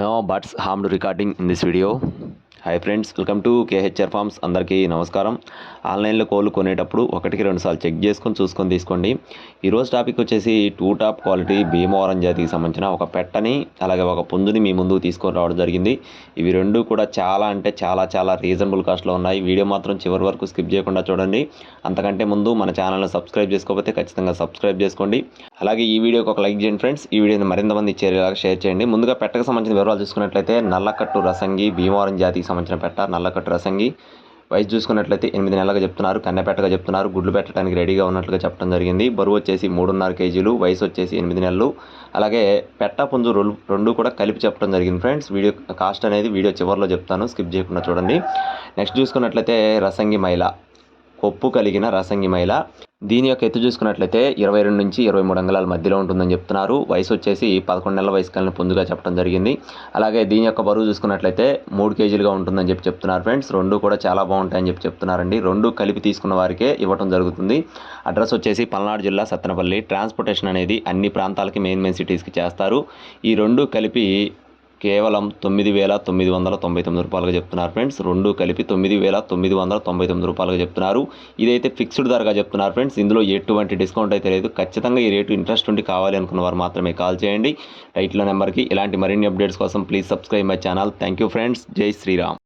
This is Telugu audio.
No birds harmed recording in this video hi friends welcome to KHR farms అందరికీ నమస్కారం. ఆన్లైన్లో కోళ్ళు కొనేటప్పుడు ఒకటికి రెండు సార్లు చెక్ చేసుకొని చూసుకొని తీసుకోండి. ఈరోజు టాపిక్ వచ్చేసి టూ టాప్ క్వాలిటీ భీమవరం జాతికి సంబంధించిన ఒక పెట్టని అలాగే ఒక పుంజుని మీ ముందుకు తీసుకొని రావడం జరిగింది. ఇవి రెండు కూడా చాలా అంటే చాలా చాలా రీజనబుల్ కాస్ట్లో ఉన్నాయి. వీడియో మాత్రం చివరి వరకు స్కిప్ చేయకుండా చూడండి. అంతకంటే ముందు మన ఛానల్ని సబ్స్క్రైబ్ చేసుకోకపోతే ఖచ్చితంగా సబ్స్క్రైబ్ చేసుకోండి. అలాగే ఈ వీడియోకి ఒక లైక్ చేయండి ఫ్రెండ్స్. ఈ వీడియోని మరింత మంది చేరేలాగా షేర్ చేయండి. ముందుగా పెట్టకు సంబంధించిన వివరాలు చూసుకున్నట్లయితే నల్లకట్టు రసంగి భీమవరం జాతికి సంబంధించిన పెట్ట నల్లకట్టు రసంగి. వయసు చూసుకున్నట్లయితే ఎనిమిది నెలలుగా చెప్తున్నారు కన్నెపెట్టగా చెప్తున్నారు గుడ్లు పెట్టడానికి రెడీగా ఉన్నట్లుగా చెప్పడం జరిగింది. బరువు వచ్చేసి మూడున్నర కేజీలు వయసు వచ్చేసి ఎనిమిది నెలలు. అలాగే పెట్ట పుంజు రెండు రెండు కూడా కలిపి చెప్పడం జరిగింది ఫ్రెండ్స్. వీడియో కాస్ట్ అనేది వీడియో చివరిలో చెప్తాను స్కిప్ చేయకుండా చూడండి. నెక్స్ట్ చూసుకున్నట్లయితే రసంగి మైల కొప్పు కలిగిన రసంగి మైల. దీని యొక్క ఎత్తు చూసుకున్నట్లయితే ఇరవై రెండు నుంచి ఇరవై మూడు అంగళాల మధ్యలో ఉంటుందని చెప్తున్నారు. వయసు వచ్చేసి పదకొండు నెలల వయసు కలిగిన పొందుగా చెప్పడం జరిగింది. అలాగే దీని యొక్క బరువు చూసుకున్నట్లయితే మూడు కేజీలుగా ఉంటుందని చెప్పి చెప్తున్నారు ఫ్రెండ్స్. రెండు కూడా చాలా బాగుంటాయని చెప్పి చెప్తున్నారండి. రెండు కలిపి తీసుకున్న వారికే ఇవ్వడం జరుగుతుంది. అడ్రస్ వచ్చేసి పల్నాడు జిల్లా సత్తెనపల్లి. ట్రాన్స్పోర్టేషన్ అనేది అన్ని ప్రాంతాలకి మెయిన్ మెయిన్ సిటీస్కి చేస్తారు. ఈ రెండు కలిపి కేవలం తొమ్మిది వేల తొమ్మిది వందల తొంభై తొమ్మిది రూపాయలుగా చెప్తున్నారు ఫ్రెండ్స్. రెండు కలిపి తొమ్మిది వేల తొమ్మిది వందల తొంభై తొమ్మిది రూపాయలుగా చెప్తున్నారు. ఇదైతే ఫిక్స్డ్ ధరగా చెప్తున్నారు ఫ్రెండ్స్. ఇందులో ఎటువంటి డిస్కౌంట్ అయితే లేదు. ఖచ్చితంగా ఈ రేటు ఇంట్రెస్ట్ ఉండి కావాలి అనుకున్న వారు మాత్రమే కాల్ చేయండి. రైట్లో నెంబర్కి ఇలాంటి మరిన్ని అప్డేట్స్ కోసం please subscribe my channel. Thank you friends. Jai Shriram.